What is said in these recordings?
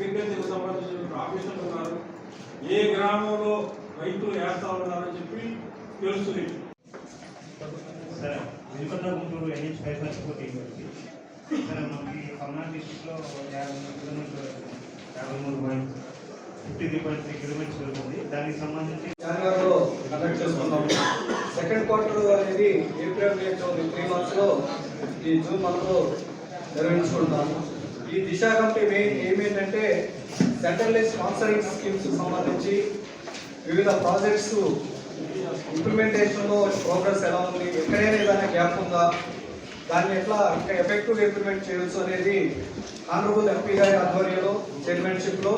Agriculture సంబంధించిన ఆఫీసర్లు ఉన్నారు. ఏ గ్రామంలో రైతులు వేస్తా ఉన్నారని చెప్పి తెలుస్తుంది. వినుకొండ గుంటూరు ఎన్హెచ్ ఫైవ్ నర్స్ పోటీ ఇవ్వండి సరే మనకి పల్నాడు డిస్టిక్లో యాభై మూడు కిలోమీటర్లు యాభై మూడు point fifty three point three kilometres దానికి సంబంధించి జాన్వరిలో కండక్ట్ చేసుకున్నాం సెకండ్ క్వార్టర్ అనేది ఏప్రిల్ మే త్రీ మంత్స్లో ఈ జూన్ మంత్లో నిర్వహించుకుంటాము. ఈ దిశ కంటే మెయిన్ ఏమేంటంటే సెంట్రల్ స్పాన్సరింగ్ స్కీమ్స్ సంబంధించి వివిధ ప్రాజెక్ట్స్ ఇంప్లిమెంటేషన్లో ప్రోగ్రెస్ ఎలా ఉంది ఎక్కడైనా ఏదైనా గ్యాప్ ఉందా దాన్ని ఎట్లా ఇంకా ఎఫెక్టివ్ ఇంప్లిమెంట్ చేయొచ్చు అనేది ఆనరబుల్ ఎంపీ గారి ఆధ్వర్యంలో చైర్మన్షిప్లో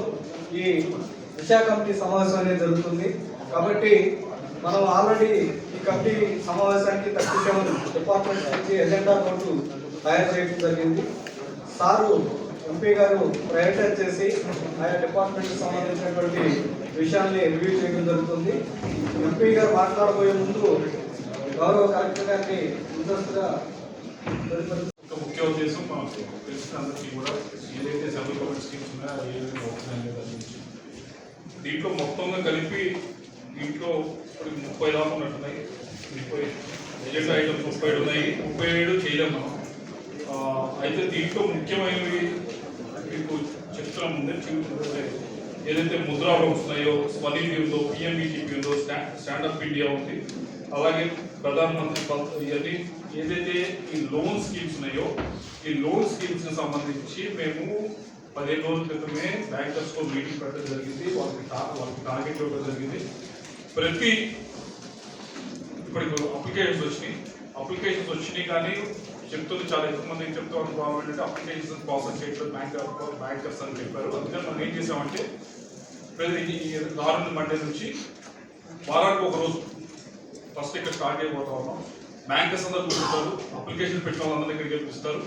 ఈ దిశ కమిటీ సమావేశం అనేది జరుగుతుంది. కాబట్టి మనం ఆల్రెడీ ఈ కమిటీ సమావేశానికి థర్టీ సెవెన్ డిపార్ట్మెంట్స్ నుంచి ఎజెండా నోటు తయారు చేయడం జరిగింది. సారు ఎంపీ గారు ప్రయారిటైజ్ చేసి ఆయా డిపార్ట్మెంట్ సంబంధించినటువంటి విషయాన్ని రివ్యూ చేయడం జరుగుతుంది. ఎంపీ గారు మాట్లాడబోయే ముందు గౌరవ కలెక్టర్ గారిని ముందస్తుగా ఒక ముఖ్య ఉద్దేశం మనకు తెలిసిన అందరికీ కూడా ఏదైతే సెంట్రల్ గవర్నమెంట్ స్కీమ్స్ ఉన్నాయో ఏ విధంగా అవుతున్నాయో దీంట్లో మొత్తంగా కలిపి దీంట్లో ఇప్పుడు ముప్పై దాకా ఉన్నట్టున్నాయి. ముప్పై ఎజెండా ఐటమ్స్ ముప్పై ఏడు ఉన్నాయి. ముప్పై ఏడు చేయలేము మనం. అయితే దీంట్లో ముఖ్యమైనవి మీకు చెప్తున్నాం ముందే చూపించే ఏదైతే ముద్రా లోన్స్ ఉన్నాయో స్వనిధి ఉందో పిఎంఈటీపీ ఉందో స్టా స్టాండప్ ఇండియా ఉంది. అలాగే ప్రధానమంత్రి పథ- ఇవన్నీ ఏదైతే ఈ లోన్ స్కీమ్స్ ఉన్నాయో ఈ లోన్ స్కీమ్స్కి సంబంధించి మేము పదిహేను రోజుల క్రితమే బ్యాంకర్స్తో మీటింగ్ పెట్టడం జరిగింది. వాళ్ళకి టా- వాళ్ళకి టార్గెట్ ఇవ్వడం జరిగింది. ప్రతి ఇప్పుడు అప్లికేషన్స్ వచ్చినాయి. అప్లికేషన్స్ వచ్చినాయి కానీ చెప్తుంది చాలా ఎక్కువ మంది చెప్తూ అనుకోవాలి ఏంటంటే అప్లికేషన్ ప్రాసెస్ చేయట్లేదు బ్యాంక్ బ్యాంకర్స్ అని చెప్పారు. అందుకని మనం ఏం చేసామంటే ప్రతి ఈ నాలుగు మండే నుంచి వారానికి ఒక రోజు ఫస్ట్ ఇక్కడ స్టార్ట్ అయిపోతా ఉన్నాం. బ్యాంకర్స్ అందరూ కూర్చుంటారు అప్లికేషన్ పెట్టిన వాళ్ళందరి దగ్గరికి గెలిపిస్తారు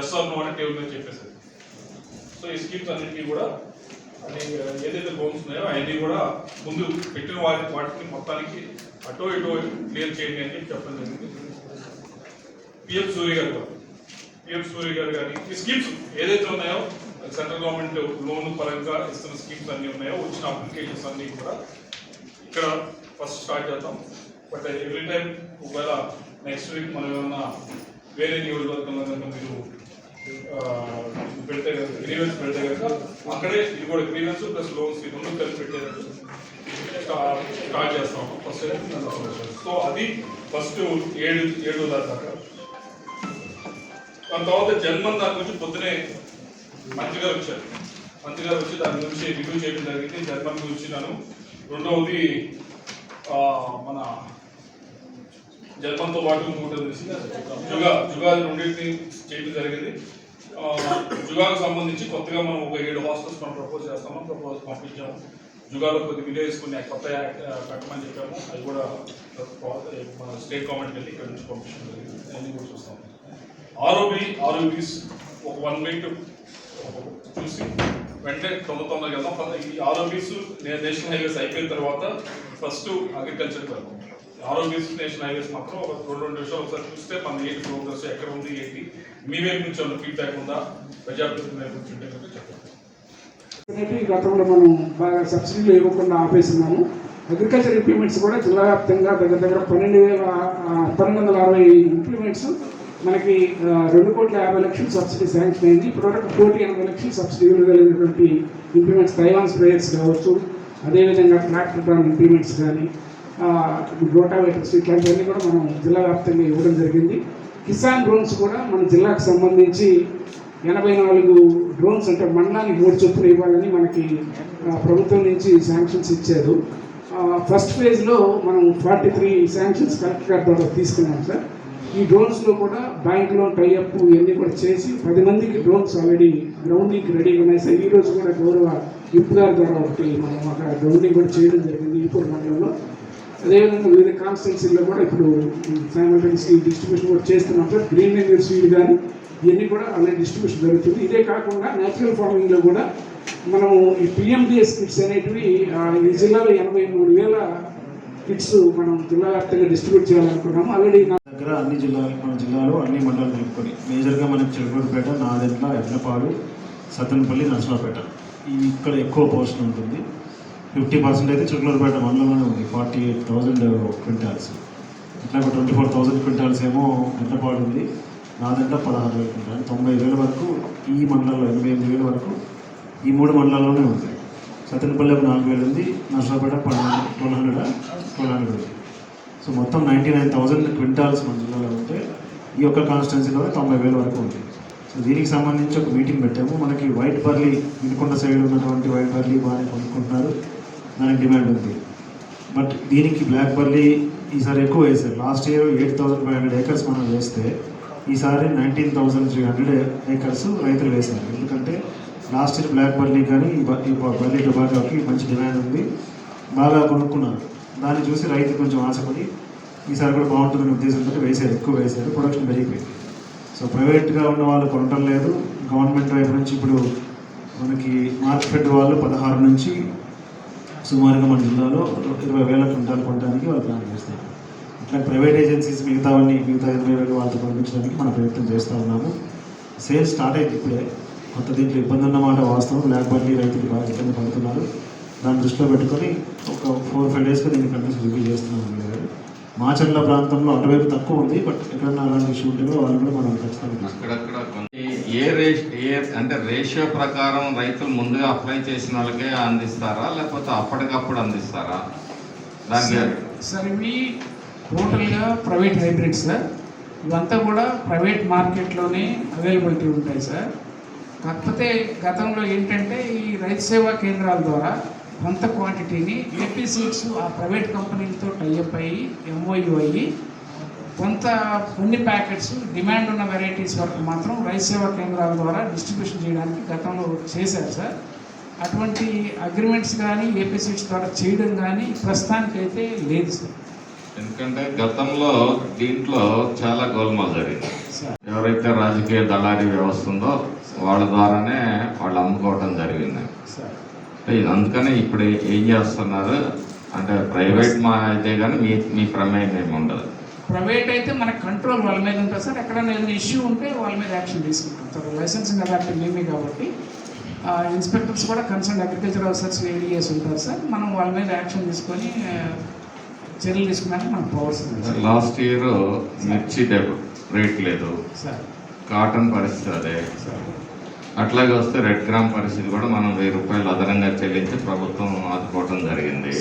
ఎస్ఆర్ నో అనే టేబుల్ మీద చెప్పేసారు సో ఈ స్కీమ్స్ అన్నింటినీ కూడా అది ఏదైతే లోన్స్ ఉన్నాయో అవన్నీ కూడా ముందు పెట్టిన వారి వాటిని మొత్తానికి అటో ఇటో క్లియర్ చేయండి అని చెప్పి చెప్పడం జరిగింది. పిఎం సూర్య గారు. కూడా పిఎం సూర్య గారు. కానీ ఈ స్కీమ్స్ ఏదైతే ఉన్నాయో సెంట్రల్ గవర్నమెంట్ లోన్ పరంగా ఇస్తున్న స్కీమ్స్ అన్ని ఉన్నాయో వచ్చిన అప్లికేషన్స్ అన్ని కూడా ఇక్కడ ఫస్ట్ స్టార్ట్ చేద్దాం. బట్ ఎవ్రీ టైం ఒకవేళ నెక్స్ట్ వీక్ మనం ఏమన్నా వేరే నియోజకవర్గంలో కనుక మీరు ఆ, పెడితే గ్రీవెన్స్ పెడితే కనుక అక్కడే ఇది కూడా గ్రీవెన్స్ ప్లస్ లోన్స్ ఈ రెండు కలిపి పెట్టేటట్టు స్టా- స్టార్ట్ చేస్తాం. ఫస్ట్ సో అది ఫస్ట్ ఏడు ఏడు దాకా. దాని తర్వాత జన్మన్ దాని గురించి పొద్దునే మంత్రి గారు వచ్చారు. మంత్రి గారు వచ్చి దాని గురించి రివ్యూ చేయడం జరిగింది. జర్మన్ గురించి నన్ను రెండవది మన జన్మంతో పాటు ఇంకోటి తెలిసి జుగా జుగాది రెండింటిని చేయడం జరిగింది. జుగాకు సంబంధించి కొత్తగా మనం ఒక ఏడు హాస్టల్స్ మనం ప్రపోజ్ చేస్తాము ప్రపోజ్ పంపించాము. జుగాలో కొద్ది విలేజ్ కొన్ని కొత్త యాక్ట్ కట్టమని చెప్పాము. అది కూడా మన స్టేట్ గవర్నమెంట్ వెళ్ళి ఇక్కడ నుంచి పంపించడం జరిగింది. అన్ని కూడా చూస్తాము. ఆర్ఓబి ఆర్ఓబిస్ ఒక వన్ వీక్ చూసి వెంటనే తొమ్మిది తొందరగా కదా ఈ ఆర్ఓబిస్ నేషనల్ హైవేస్ అయిపోయిన తర్వాత ఫస్ట్ అగ్రికల్చర్ వెళ్దాం. ఆరోగ్యస్ నేషనల్ హైవేస్ మాత్రం ఒక రెండు రెండు నిమిషాలు ఒకసారి చూస్తే మన ఏంటి ప్రోగ్రెస్ ఎక్కడ ఉంది ఏంటి మీ వైపు నుంచి ఏమైనా ఫీడ్బ్యాక్ ఉందా? ప్రజాప్రతినిధుల వైపు నుంచి ఉంటే చెప్పండి. గతంలో మనం బాగా సబ్సిడీలు ఇవ్వకుండా ఆపేస్తున్నాము అగ్రికల్చర్ ఇంప్లిమెంట్స్ కూడా జిల్లా వ్యాప్తంగా దగ్గర దగ్గర పన్నెండు వేల పన్నెండు వందల అరవై ఇంప్లిమెంట్స్ మనకి రెండు కోట్ల యాభై లక్షలు సబ్సిడీ శాంక్షన్ అయింది. ఇప్పటివరకు కోటి ఎనభై లక్షలు సబ్సిడీ ఇవ్వగలిగినటువంటి ఇంప్లిమెంట్స్ తైవాన్ స్ప్రేయర్స్ కావచ్చు. అదేవిధంగా ట్రాక్టర్ డ్రాన్ ఇంప్లిమెంట్స్ కానీ రోటావేటర్స్ ఇట్లాంటివన్నీ కూడా మనం జిల్లా వ్యాప్తంగా ఇవ్వడం జరిగింది. కిసాన్ డ్రోన్స్ కూడా మన జిల్లాకు సంబంధించి ఎనభై నాలుగు డ్రోన్స్ అంటే మండలానికి మూడు చొప్పున ఇవ్వాలని మనకి ప్రభుత్వం నుంచి శాంక్షన్స్ ఇచ్చారు. ఫస్ట్ ఫేజ్లో మనం ఫార్టీ త్రీ శాంక్షన్స్ కలెక్టర్ గారి ద్వారా తీసుకున్నాం సార్. ఈ డ్రోన్స్లో కూడా బ్యాంక్లో టైఅప్ ఇవన్నీ కూడా చేసి పది మందికి డ్రోన్స్ ఆల్రెడీ గ్రౌండింగ్కి రెడీగా ఉన్నాయి. సార్ ఈ రోజు కూడా గౌరవ ఇప్పు గారి ద్వారా ఒకటి మనం అక్కడ గ్రౌండింగ్ కూడా చేయడం జరిగింది ఇప్పుడు మండలంలో. అదేవిధంగా వివిధ కాన్స్టిట్యున్సీల్లో కూడా ఇప్పుడు సైమల్టేనియస్లీ డిస్ట్రిబ్యూషన్ కూడా చేస్తున్నాం సార్. గ్రీన్ రెన్యూ సీడ్ కానీ ఇవన్నీ కూడా అలాగే డిస్ట్రిబ్యూషన్ జరుగుతుంది. ఇదే కాకుండా న్యాచురల్ ఫార్మింగ్లో కూడా మనము ఈ పిఎండిఎస్ కిట్స్ అనేటివి ఆ, ఈ జిల్లాలో ఎనభై మూడు వేల కిట్స్ మనం జిల్లా వ్యాప్తంగా డిస్ట్రిబ్యూట్ చేయాలనుకున్నాము ఆల్రెడీ దగ్గర అన్ని జిల్లాలు మన జిల్లాలో అన్ని మండలాలు కలుపుకొని మేజర్గా మనకి చిలకూరుపేట నాదెంట్ల ఎడ్లపాడు సత్తెనపల్లి నర్సరావుపేట. ఇక్కడ ఎక్కువ పోర్షన్ ఉంటుంది. ఫిఫ్టీ పర్సెంట్ అయితే చుక్కలూరుపేట మండలంలోనే ఉంది. Forty eight thousand quintals. ఇట్లా ట్వంటీ ఫోర్ థౌజండ్ క్వింటాల్స్ ఏమో ఎడ్లపాడు ఉంది. నా పదహారు వేల క్వింటాల్. తొంభై వేల వరకు ఈ మండలంలో ఎనభై ఎనిమిది వేల వరకు ఈ మూడు మండలాల్లోనే ఉంది. సతనపల్లెం నాలుగు వేలు ఉంది నర్సాపేట పన్నెండు ట్వెల్వ్ హండ్రెడ్ ట్వెల్వ్ హండ్రెడ్ ఉంది సో మొత్తం నైంటీ నైన్ థౌజండ్ క్వింటాల్స్ మన జిల్లాలో ఉంటే ఈ యొక్క కాన్స్టిట్యున్సీలో తొంభై వేల వరకు ఉంది. సో దీనికి సంబంధించి ఒక మీటింగ్ పెట్టాము. మనకి వైట్ బర్లీ వినుకొండ సైడ్ ఉన్నటువంటి వైట్ బర్లీ బాగానే కొనుక్కుంటున్నారు. దానికి డిమాండ్ ఉంది. బట్ దీనికి బ్లాక్ బర్లీ ఈసారి ఎక్కువ వేశారు. Last year eight thousand five hundred acres మనం వేస్తే ఈసారి nineteen thousand three hundred acres రైతులు వేశారు. ఎందుకంటే లాస్ట్ ఇయర్ బ్లాక్ బర్లీ కానీ ఈ బ- బర్లీ టొబాకోకి మంచి డిమాండ్ ఉంది. బాగా కొనుక్కున్నారు. దాన్ని చూసి రైతు కొంచెం ఆశపడి ఈసారి కూడా బాగుంటుందనే ఉద్దేశంతో వేశారు ఎక్కువ వేశారు. ప్రొడక్షన్ పెరిగిపోయింది. సో ప్రైవేట్గా ఉన్న వాళ్ళు కొనటం లేదు. గవర్నమెంట్ వైపు నుంచి ఇప్పుడు మనకి మార్కెట్ వాళ్ళు పదహారు నుంచి సుమారుగా మన జిల్లాలో ఇరవై వేల క్వింటాలు కొనడానికి వాళ్ళు ప్లాన్ చేస్తారు అట్లా ప్రైవేట్ ఏజెన్సీస్ మిగతా వాళ్ళని మిగతా ఇరవై వేలు వాళ్ళతో పంపించడానికి మనం ప్రయత్నం చేస్తూ ఉన్నాము. సేల్స్ స్టార్ట్ అయింది ఇప్పుడే. కొత్త దీంట్లో ఇబ్బంది అన్నమాట వాస్తవం బ్లాక్ బర్లీ రైతులు బాగా ఇబ్బంది పడుతున్నారు. దాన్ని దృష్టిలో పెట్టుకొని ఒక ఫోర్ ఫైవ్ డేస్గా దీన్ని కంటిన్యూస్ రివ్యూ చేస్తున్నాం అండి గారు. మాచర్ల ప్రాంతంలో అటువైపు తక్కువ ఉంది బట్ ఎక్కడన్నా అలాంటి ఇష్యూ ఉంటే కూడా వాళ్ళు కూడా మనం ఖచ్చితంగా. అక్కడక్కడ కొన్ని ఏ రేష్ ఏ అంటే రేషియో ప్రకారం రైతులు ముందుగా అప్లై చేసిన వాళ్ళకే అందిస్తారా లేకపోతే అప్పటికప్పుడు అందిస్తారా? సార్ ఇవి టోటల్గా ప్రైవేట్ హైబ్రిడ్ సార్. ఇవంతా కూడా ప్రైవేట్ మార్కెట్లోనే అవైలబిలిటీ ఉంటాయి సార్. కాకపోతే గతంలో ఏంటంటే ఈ రైతు సేవా కేంద్రాల ద్వారా కొంత క్వాంటిటీని ఏపీ సీడ్స్ ఆ ప్రైవేట్ కంపెనీలతో టైఅప్ అయ్యి ఎంఓయు అయ్యి కొంత కొన్ని ప్యాకెట్స్ డిమాండ్ ఉన్న వెరైటీస్ వరకు మాత్రం రైతు సేవా కేంద్రాల ద్వారా డిస్ట్రిబ్యూషన్ చేయడానికి గతంలో చేశారు సార్. అటువంటి అగ్రిమెంట్స్ కానీ ఏపీ సీడ్స్ ద్వారా చేయడం కానీ ప్రస్తుతానికైతే లేదు సార్. ఎందుకంటే గతంలో దీంట్లో చాలా గోల్మాల్ జరిగింది. సార్. ఎవరైతే రాజకీయ దళారీ వ్యవస్థ ఉందో వాళ్ళ ద్వారానే వాళ్ళు అమ్ముకోవడం జరిగింది. అందుకనే ఇప్పుడు ఏం చేస్తున్నారు? అంటే ప్రైవేట్ మా అయితే కానీ మీ మీ ప్రమేయం ఏమి ఉండదు. ప్రైవేట్ అయితే మన కంట్రోల్ వాళ్ళ మీద ఉంటుంది సార్. ఎక్కడైనా ఏదైనా ఇష్యూ ఉంటే వాళ్ళ మీద యాక్షన్ తీసుకుంటాం. సార్ లైసెన్సింగ్ అథారిటీ మేమే కాబట్టి ఇన్స్పెక్టర్స్ కూడా కన్సర్న్ అగ్రికల్చర్ ఆఫీసర్స్ ఏడిఎస్ ఉంటారు సార్. మనం వాళ్ళ మీద యాక్షన్ తీసుకొని చర్యలు తీసుకున్నాక మనకు పవర్స్. లాస్ట్ ఇయర్ మిర్చి రేట్ లేదు. సార్. కాటన్ పరిస్థితి అదే. సార్. అట్లాగే వస్తే రెడ్ గ్రామ్ పరిస్థితి కూడా మనం వెయ్యి రూపాయలు అదనంగా చెల్లించి ప్రభుత్వం ఆదుకోవడం జరిగింది.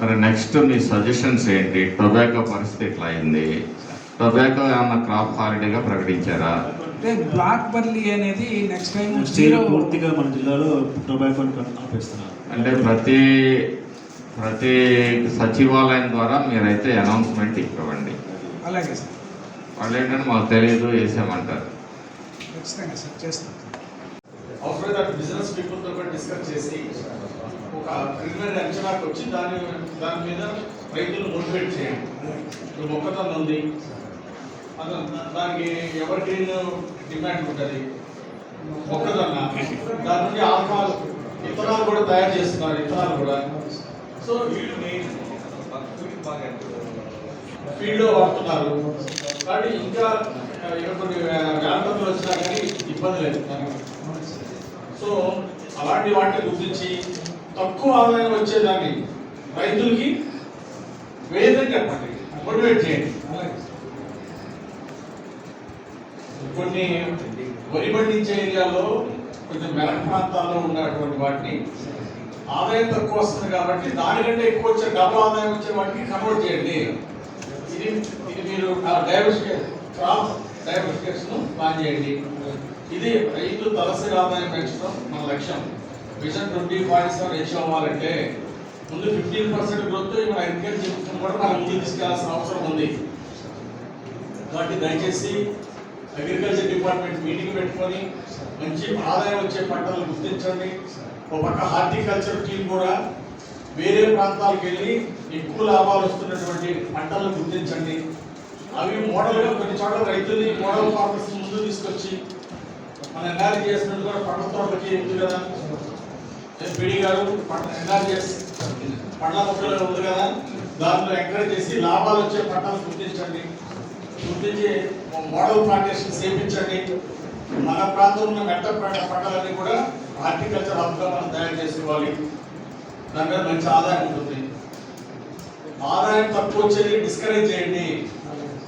మరి నెక్స్ట్ మీ సజెషన్స్ ఏంటి? టొబాకో పరిస్థితి ఇట్లా అయింది? టొబాకో ఏమన్నా క్రాప్ హాలిడేగా ప్రకటించారా? అంటే బ్లాక్ బర్లీ అనేది నెక్స్ట్ టైం పూర్తిగా మన జిల్లాలో టొబాకోని ఆపేస్తున్నారు. అంటే ప్రతి ప్రతి సచివాలయం ద్వారా మీరైతే అనౌన్స్మెంట్ ఇవ్వండి. అలాగే సార్. వాళ్ళు ఏంటంటే మాకు తెలియదు వేసామంటారు. ఖచ్చితంగా సార్ చేస్తాం. అవసరమైతే దాని బిజినెస్ పీపుల్తో కూడా డిస్కస్ చేసి ఒక ప్రిలిమినరీ అంచనాకు వచ్చి దాని దాని మీద రైతులు మోటివేట్ చేయండి. ఇప్పుడు ఉంది. అద- దానికి ఎవరికి డిమాండ్ ఉంటుంది? మొక్కజొన్న. దాని నుండి ఆల్కహాల్ ఇథనాల్ కూడా తయారు చేస్తున్నారు ఇథనాల్ కూడా. సో వీటిని ఫీల్డ్లో వాడుతున్నారు కాబట్టి ఇంకా ఇక్కడ కొన్ని వ్యాపారాలు వచ్చినా కానీ ఇబ్బంది లేదు సో అలాంటి వాటిని గుర్తించి తక్కువ ఆదాయం వచ్చేదాన్ని రైతులకి వేదని చెప్పండి మోటివేట్ చేయండి. కొన్ని వరి పండించే ఏరియాలో కొంచెం మెరక ప్రాంతాల్లో ఉన్నటువంటి వాటిని ఆదాయం తక్కువ వస్తుంది కాబట్టి దానికంటే ఎక్కువ వచ్చే డబ్బు ఆదాయం వచ్చే వాటిని కన్వర్ట్ చేయండి. ఇది ఇది మీరు డైవర్సిఫికే క్రాప్ డైవర్సిఫికేషన్ ప్లాన్ చేయండి. ఇది రైతు తలసరి ఆదాయం పెంచడం మన లక్ష్యం. Vision twenty point seven ratio అవ్వాలంటే ముందు ఫిఫ్టీన్ పర్సెంట్ గ్రోత్ మన అగ్రికల్చర్ కూడా మనం ముందు తీసుకెళ్ళాల్సిన అవసరం ఉంది. కాబట్టి దయచేసి అగ్రికల్చర్ డిపార్ట్మెంట్ మీటింగ్ పెట్టుకొని మంచి ఆదాయం వచ్చే పంటలు గుర్తించండి. ఒక పక్క హార్టికల్చర్ టీం కూడా వేరే ప్రాంతాలకు వెళ్ళి ఎక్కువ లాభాలు వస్తున్నటువంటి పంటలను గుర్తించండి. అవి మోడల్గా కొన్ని చోట్ల రైతుల్ని మోడల్ ఫార్మర్స్ ముందు తీసుకొచ్చి మన ఎన్ఆర్జీ చేసినట్టు కూడా పంట తోటలకి ఉంది కదా. పిడి గారు పంట ఎన్ఆర్జీఎస్ పండ్ల మొక్కలు ఉంది కదా. దాంట్లో ఎంకరేజ్ చేసి లాభాలు వచ్చే పంటలు గుర్తించండి. గుర్తించి మోడల్ ప్లాంటేషన్ చేయించండి మన ప్రాంతంలో మెట్ట పంటలన్నీ కూడా హార్టికల్చర్ హబ్గా మనం తయారు చేసుకోవాలి దాని మీద మంచి ఆదాయం ఉంటుంది. ఆదాయం తక్కువ వచ్చేది డిస్కరేజ్ చేయండి.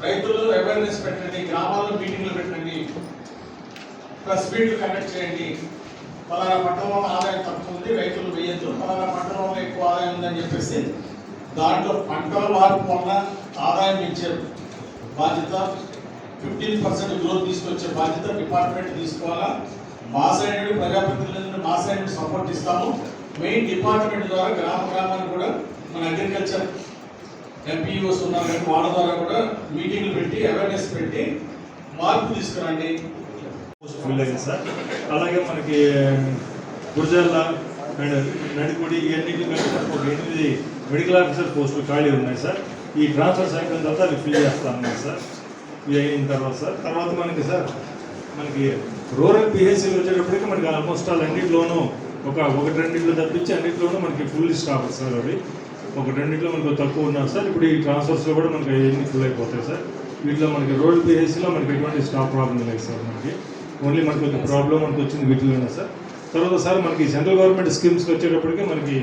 రైతులు అవేర్నెస్ పెట్టండి. గ్రామాల్లో మీటింగ్లు పెట్టండి. ప్రెస్ మీట్లు కండక్ట్ చేయండి. పలానా పట్టణంలో ఆదాయం తక్కువ ఉంది రైతులు వేయద్దు. పలానా పట్టణంలో ఎక్కువ ఆదాయం ఉందని చెప్పేసి దాంట్లో పంటల మార్పు వలన ఆదాయం ఇచ్చే బాధ్యత ఫిఫ్టీన్ పర్సెంట్ గ్రోత్ తీసుకొచ్చే బాధ్యత డిపార్ట్మెంట్ తీసుకోవాలా? మా సైడ్ నుండి ప్రజాప్రతినిధులను మా సైడ్ నుండి సపోర్ట్ ఇస్తాము. మెయిన్ డిపార్ట్మెంట్ ద్వారా గ్రామ గ్రామానికి కూడా మన అగ్రికల్చర్ ఎంపీఓస్ ఉన్నారు వాళ్ళ ద్వారా కూడా మీటింగ్లు పెట్టి అవేర్నెస్ పెట్టి మార్పు తీసుకురండి. ఫుల్ అయింది సార్. అలాగే మనకి గురజాల అండ్ నడిపూడి ఇవన్నీ కలిపి ఒక ఎనిమిది మెడికల్ ఆఫీసర్ పోస్టులు ఖాళీ ఉన్నాయి సార్. ఈ ట్రాన్స్ఫర్ సాయంత్రం తర్వాత అవి ఫిల్ చేస్తాను సార్. ఇవి అయిన తర్వాత సార్. తర్వాత మనకి సార్ మనకి రూరల్ పిహెచ్సీలు వచ్చేటప్పటికి మనకి ఆల్మోస్ట్ ఆల్ అన్నింటిలోనూ ఒక ఒకటి రెండింటిలో తప్పించి అన్నింటిలోనూ మనకి ఫుల్ స్టాక్ సార్ అవి. ఒక రెండింటిలో మనకు తక్కువ ఉన్నారు సార్. ఇప్పుడు ఈ ట్రాన్స్ఫర్స్లో కూడా మనకి అవన్నీ ఫుల్ అయిపోతాయి సార్. వీటిలో మనకి రోడ్ పిహెచ్సీలో మనకి ఎటువంటి స్టాక్ ప్రాబ్లం లేదు సార్ మనకి. ఓన్లీ మనకు కొంచెం ప్రాబ్లం మనకు వచ్చింది వీటిలోనే సార్ తర్వాత సార్ మనకి సెంట్రల్ గవర్నమెంట్ స్కీమ్స్కి వచ్చేటప్పటికి మనకి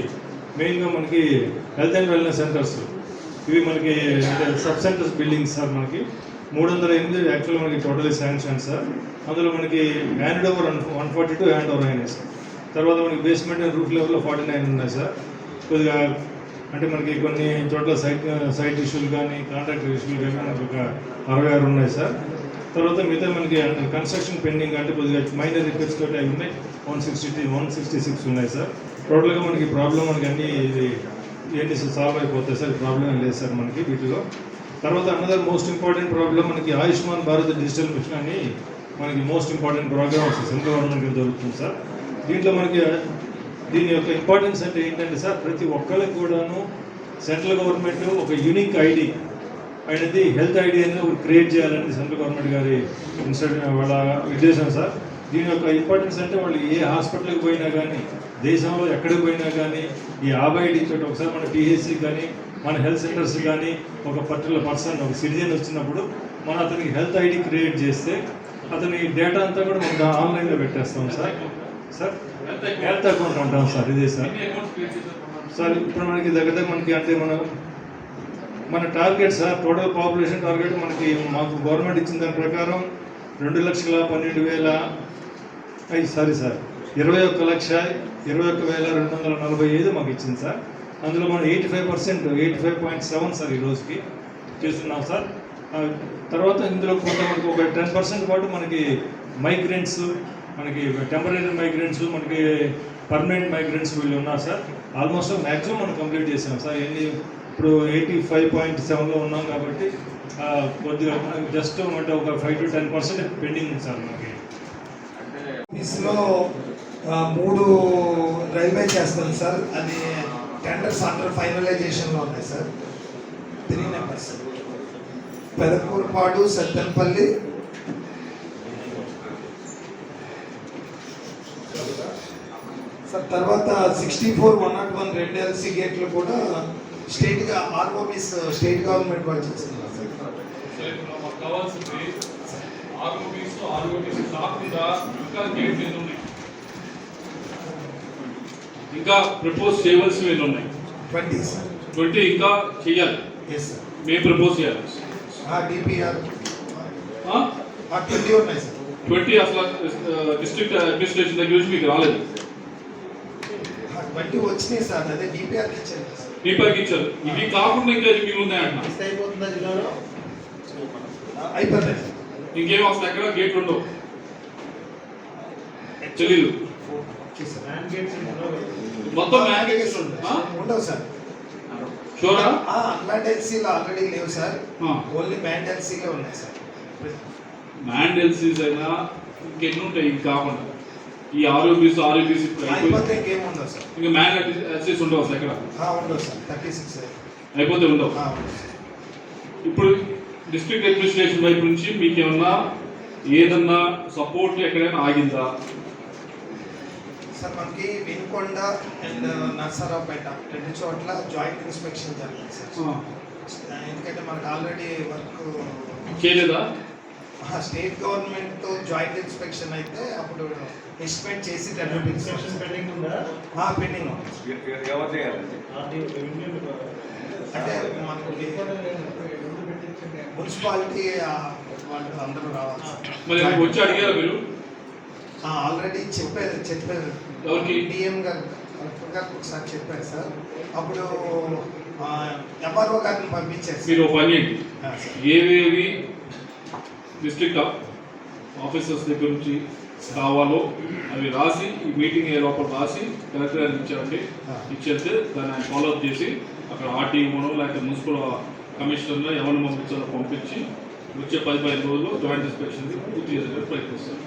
మెయిన్గా మనకి హెల్త్ అండ్ వెల్నెస్ సెంటర్స్ ఇవి మనకి అంటే సబ్ సెంటర్స్ బిల్డింగ్స్ సార్ మనకి. మూడు వందల ఎనిమిది యాక్చువల్ మనకి టోటల్ శాంక్షన్ సార్ అందులో మనకి hand over one forty two hand over అయినాయి సార్ తర్వాత మనకి బేస్మెంట్ అండ్ రూఫ్ లెవెల్లో ఫార్టీ నైన్ ఉన్నాయి సార్ కొద్దిగా అంటే మనకి కొన్ని చోట్ల సైట్ సైట్ ఇష్యూలు కానీ కాంట్రాక్ట్ ఇష్యూలు కానీ మనకి ఒక అరవై ఆరు ఉన్నాయి సార్ తర్వాత మిగతా మనకి కన్స్ట్రక్షన్ పెండింగ్ అంటే కొద్దిగా మైనర్ రిపేర్స్ తోటి అవి ఉన్నాయి. One sixty one sixty six ఉన్నాయి సార్. టోటల్గా మనకి ప్రాబ్లం మనకి అన్ని ఇది ఏంటి సాల్వ్ అయిపోతాయి సార్. ప్రాబ్లం ఏం లేదు సార్ మనకి వీటిలో. తర్వాత అనదర్ మోస్ట్ ఇంపార్టెంట్ ప్రాబ్లం మనకి ఆయుష్మాన్ భారత్ డిజిటల్ మిషన్ అని మనకి most important programme central government దొరుకుతుంది సార్. దీంట్లో మనకి దీని యొక్క ఇంపార్టెన్స్ అంటే ఏంటంటే సార్ ప్రతి ఒక్కరికి కూడాను సెంట్రల్ గవర్నమెంట్ ఒక యూనిక్ ఐడి అనేది హెల్త్ ఐడి అనేది ఒకటి క్రియేట్ చేయాలని సెంట్రల్ గవర్నమెంట్ గారి ఇన్స్టిట్యూట్ వాళ్ళ ఉద్దేశం సార్. దీని యొక్క ఇంపార్టెన్స్ అంటే వాళ్ళు ఏ హాస్పిటల్కి పోయినా కానీ దేశంలో ఎక్కడికి పోయినా కానీ ఈ ఆబా ఐడి తోటి ఒకసారి మన పిహెచ్సి కానీ మన హెల్త్ సెంటర్స్ కానీ ఒక పర్టికులర్ పర్సన్ ఒక సిటిజన్ వచ్చినప్పుడు మనం అతనికి హెల్త్ ఐడి క్రియేట్ చేస్తే అతని డేటా అంతా కూడా మనం ఆన్లైన్లో పెట్టేస్తాం సార్. సార్ హెల్త్ అకౌంట్ అంటాం సార్ ఇదే సార్. సార్ ఇప్పుడు మనకి దగ్గర దగ్గర మనకి అంటే మనం మన target sir total population target మనకి మాకు గవర్నమెంట్ ఇచ్చిన దాని ప్రకారం రెండు లక్షల పన్నెండు వేల అయ్యి సారీ సార్ ఇరవై ఒక్క లక్ష ఇరవై ఒక్క వేల రెండు వందల నలభై ఐదు మాకు ఇచ్చింది సార్ అందులో మనం eighty five percent eighty five point seven sir ఈ రోజుకి చేస్తున్నాం సార్ తర్వాత ఇందులో కొంత మనకి ఒక టెన్ పర్సెంట్ పాటు మనకి మైగ్రెంట్స్ మనకి టెంపరీ మైగ్రెంట్స్ మనకి పర్మనెంట్ మైగ్రెంట్స్ వీళ్ళు ఉన్నారు సార్ ఆల్మోస్ట్ మ్యాక్సిమం మనం కంప్లీట్ చేసాం సార్ ఎన్ని ఇప్పుడు ఎయిటీ ఫైవ్ పాయింట్ సెవెన్లో ఉన్నాం కాబట్టి కొద్దిగా జస్ట్ అంటే ఒక five to ten percent pending ఉంది సార్ మనకి ఆఫీస్లో ఆ, మూడు రైల్వే చేస్తాను సార్. అది టెండర్స్ అండర్ ఫైనలైజేషన్లో ఉన్నాయి sir. Three numbers Pedakurapadu Sattenapalli sir తర్వాత sixty four one not one రెండు ఎల్సీ గేట్లు కూడా స్టేట్గా ఆర్ఓబీస్ స్టేట్ గవర్నమెంట్ వాళ్ళు చేస్తున్నారు. సార్ మాకు కావాల్సింది ఆర్ఓబీస్ ఆర్ఓబీస్ కాకుండా ఇంకా ఎన్ని ఉన్నాయి. ఇంకా ప్రపోజ్ చేయవలసినవి ఉన్నాయి. Twenty sir. ట్వంటీ ఇంకా చేయాలి. ఎస్ సార్ మేము ప్రపోజ్ చేయాలి. డిపిఆర్. ట్వంటీ ఉన్నాయి సార్. ట్వంటీ అసలు డిస్ట్రిక్ట్ అడ్మినిస్ట్రేషన్ దగ్గర నుంచి మీకు రాలేదు. ట్వంటీ వచ్చినాయి సార్. అదే డిపిఆర్ ఇచ్చాను ఇచ్చారు ఇవి కాకుండా ఇంకా మిగిలి ఉన్నాయంట అయిపోతుందా ఇంకేం అసలు ఎక్కడ? గేట్లు ఉండవు. తెలీదు. మొత్తం మ్యాగేజ్ ఉండవు. సార్. షూరా? అట్లాంటి ఎల్సీలో ఆల్రెడీ లేవు సార్. ఓన్లీ ఉన్నాయి సార్. అయినా ఇంకెన్ని ఉంటాయి? ఇది కాకుండా. ఈ ఆరోగ్యస్ ఆరోగ్యస్ ఇప్పుడు అయిపోయి అయిపోతే ఇంకేం మ్యాండ్ ఎల్సీస్ ఉండవు అసలు ఎక్కడ? అయిపోతే ఉండవు. ఇప్పుడు డిస్ట్రిక్ట్ అడ్మినిస్ట్రేషన్ వైపు నుంచి మీకు ఏమన్నా ఏదన్నా సపోర్ట్ ఎక్కడైనా ఆగిందా? సార్ మనకి వినుకొండ అండ్ నర్సరావుపేట రెండు చోట్ల జాయింట్ ఇన్స్పెక్షన్ జరిగింది సార్. ఎందుకంటే మనకు ఆల్రెడీ వర్క్ చేయలేదా? స్టేట్ గవర్నమెంట్ జాయింట్ ఇన్స్పెక్షన్ అయితే అప్పుడు ఎస్టిమేట్ చేసి టెన్ ఇన్స్ట్రక్షన్ పెండింగ్ ఉందా? పెండింగ్ ఎవరు చేయాలండి అంటే మనకు మున్సిపాలిటీ వాళ్ళు అందరూ రావాలి మరి వచ్చి అడిగారా మీరు? ఆల్రెడీ చెప్పారు చెప్పారు. ఎవరికి? డిఎం గారు కలెక్టర్ గారికి ఒకసారి చెప్పారు సార్. అప్పుడు ఎంఆర్ఓ గారిని పంపించారు మీరు పని. ఏవేవి డిస్ట్రిక్ట్ ఆఫీసర్స్ దగ్గర నుంచి కావాలో అవి రాసి ఈ మీటింగ్ అయ్యే లోపల రాసి కలెక్టర్ గారికి ఇచ్చారండి. ఇచ్చేస్తే దాన్ని ఆయన ఫాలో అప్ చేసి అక్కడ ఆర్టీఓనో లేకపోతే మున్సిపల్ కమిషనర్లో ఎవరిని పంపించాలో పంపించి వచ్చే పది పదిహేను రోజులు జాయింట్ ఇన్స్పెక్షన్ పూర్తి చేసేందుకు ప్రయత్నిస్తారు.